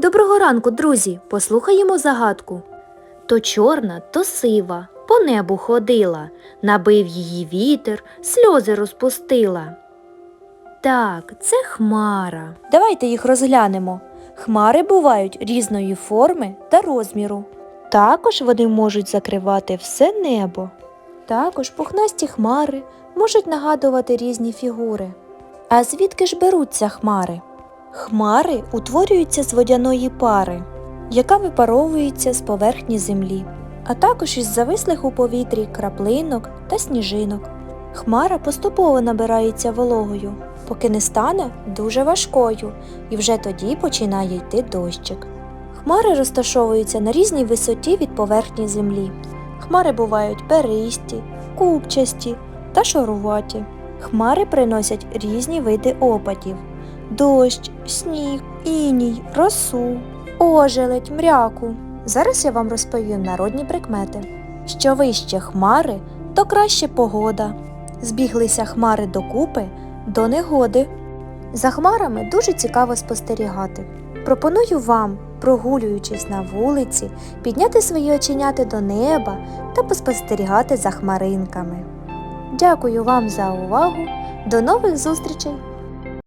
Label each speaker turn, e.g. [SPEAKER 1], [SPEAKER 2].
[SPEAKER 1] Доброго ранку, друзі! Послухаємо загадку. То чорна, то сива, по небу ходила, набив її вітер, сльози розпустила. Так, це хмара. Давайте їх розглянемо. Хмари бувають різної форми та розміру. Також вони можуть закривати все небо. Також пухнасті хмари можуть нагадувати різні фігури. А звідки ж беруться хмари? Хмари утворюються з водяної пари, яка випаровується з поверхні землі, а також із завислих у повітрі краплинок та сніжинок. Хмара поступово набирається вологою, поки не стане дуже важкою, і вже тоді починає йти дощик. Хмари розташовуються на різній висоті від поверхні землі. Хмари бувають перисті, купчасті та шаруваті. Хмари приносять різні види опадів дощ, сніг, іній, росу, ожеледь, мряку. Зараз я вам розповім народні прикмети. Що вище хмари, то краще погода. Збіглися хмари докупи до негоди. За хмарами дуже цікаво спостерігати. Пропоную вам, прогулюючись на вулиці, підняти свої оченяти до неба та поспостерігати за хмаринками. Дякую вам за увагу. До нових зустрічей!